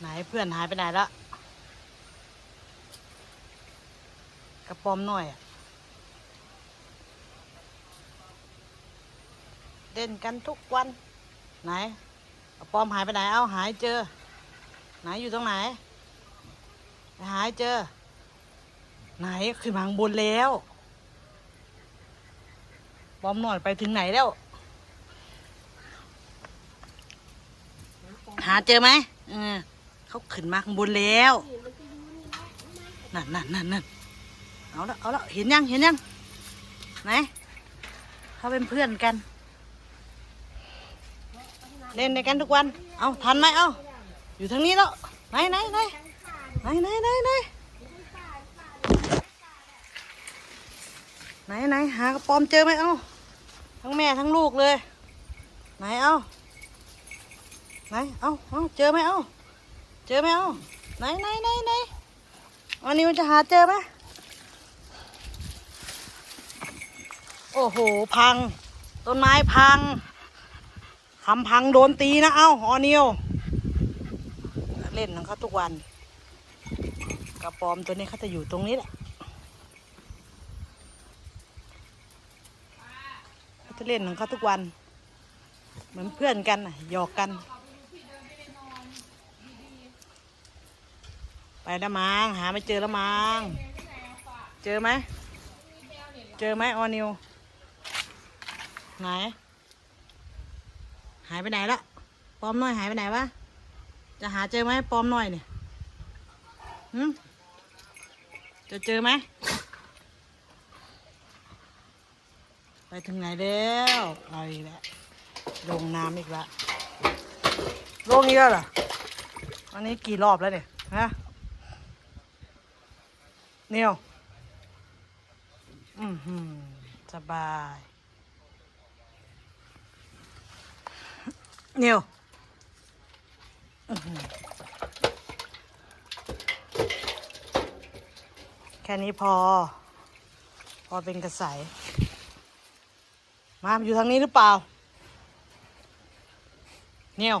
ไหนเพื่อนหายไปไหนละกระปอมหน่อยเล่นกันทุกวัน ไหนกระปอมหายไปไหนเอาหายเจอ ไหนอยู่ตรงไหน หายเจอ ไหนขึ้นมาข้างบนแล้วปอมหน่อยไปถึงไหนแล้ว หาเจอไหมเออ เขาขึ้นมาข้างบนแล้วนั่นนั่นนั่นนั่นเอาละเอาละเห็นยังเห็นยังไหนเขาเป็นเพื่อนกัน เล่นในกันทุกวัน เอาทันไหมเอาอยู่ทางนี้แล้วไหนไหนไหนไหนไหนไหนไหนไหนไหนหากระปอมเจอไหมเอาทั้งแม่ทั้งลูกเลย ไหนเอาไหนเอาเอาเจอไหมเอา เจอไหมเอ้าไหนไหนไหนไหนวันนี้มันจะหาเจอไหมโอ้โห พัง ต้นไม้พังคำพังโดนตีนะ เอ้าออนิวเล่นของเขาทุกวัน กระปอมตัวนี้เขาจะอยู่ตรงนี้แหละเขาจะเล่นของเขาทุกวัน เหมือนเพื่อนกันหยอกกัน ไปล้วมังหาไม่เจอล้วมังเจอไหมเจอไหมออนิวไหน หายไปไหนละปอมน้อยหายไปไหนวะจะหาเจอไหมปอมน้อยเนี่ยหืมจะเจอไหมไปถึงไหนแล้วเอาอีกแล้วลงน้ำอีกแล้วลงอีกแล้วเหรอวันนี้กี่รอบแล้วเนี่ยฮะ เนี่ยอือหือสบายเนี่ยแค่นี้พอ พอเป็นกระใสมาอยู่ทางนี้หรือเปล่าเนี่ย